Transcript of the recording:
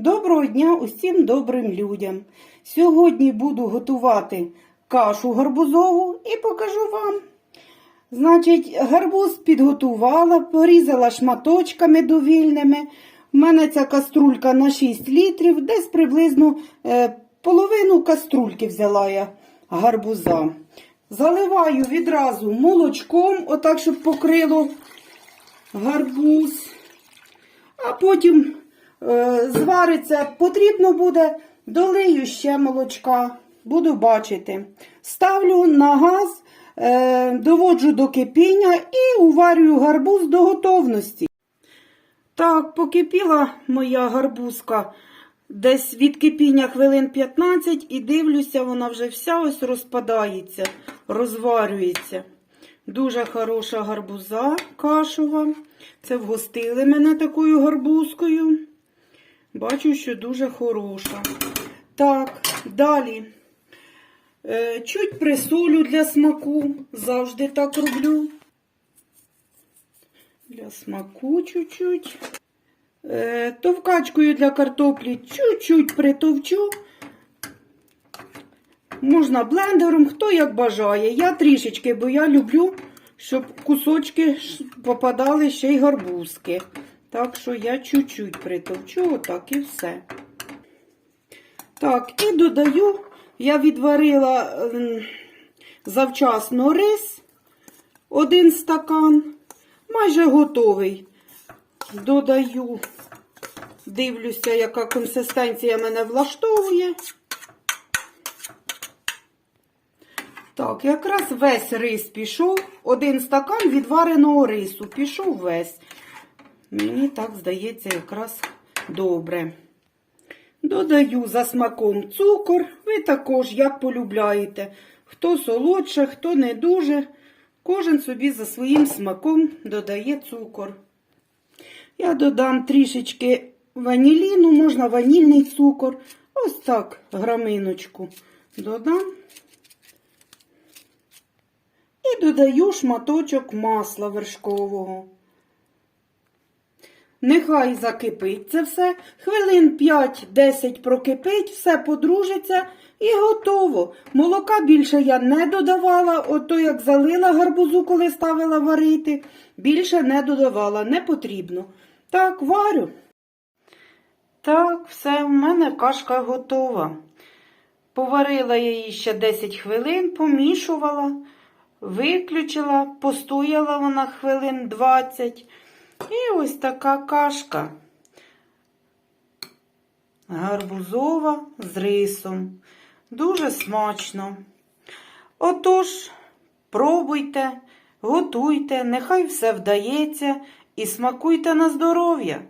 Доброго дня усім добрим людям. Сьогодні буду готувати кашу гарбузову і покажу вам. Значить, гарбуз підготувала, порізала шматочками довільними. У мене ця каструлька на 6 літрів, десь приблизно е, половину каструльки взяла я гарбуза. Заливаю відразу молочком, отак, щоб покрило гарбуз. А потім звариться, потрібно буде, долию ще молочка, буду бачити. Ставлю на газ, е, доводжу до кипіння і уварюю гарбуз до готовності. Так, покипіла моя гарбузка десь від кипіння хвилин 15 і дивлюся, вона вже вся ось розпадається, розварюється. Дуже хороша гарбуза кашова. Це вгостили мене такою гарбузкою. Бачу, що дуже хороша. Так, далі. Е, чуть присолю для смаку. Завжди так роблю. Для смаку чуть-чуть. Е, товкачкою для картоплі чуть-чуть притовчу. Можна блендером, хто як бажає. Я трішечки, бо я люблю, щоб кусочки попадали ще й гарбузки. Так що я чуть-чуть притовчу, отак і все. Так, і додаю, я відварила ем, завчасно рис, один стакан, майже готовий. Додаю, дивлюся, яка консистенція мене влаштовує. Так, якраз весь рис пішов. Один стакан відвареного рису. Пішов весь. Мені так здається, якраз добре. Додаю за смаком цукор. Ви також, як полюбляєте. Хто солодше, хто не дуже. Кожен собі за своїм смаком додає цукор. Я додам трішечки ваніліну, можна ванільний цукор. Ось так, граминочку додам. І додаю шматочок масла вершкового. Нехай закипить це все. Хвилин 5-10 прокипить, все подружиться і готово. Молока більше я не додавала, ото як залила гарбузу, коли ставила варити. Більше не додавала, не потрібно. Так, варю. Так, все, в мене кашка готова. Поварила я її ще 10 хвилин, помішувала, виключила, постояла вона хвилин 20. І ось така кашка. Гарбузова з рисом. Дуже смачно. Отож, пробуйте, готуйте, нехай все вдається і смакуйте на здоров'я.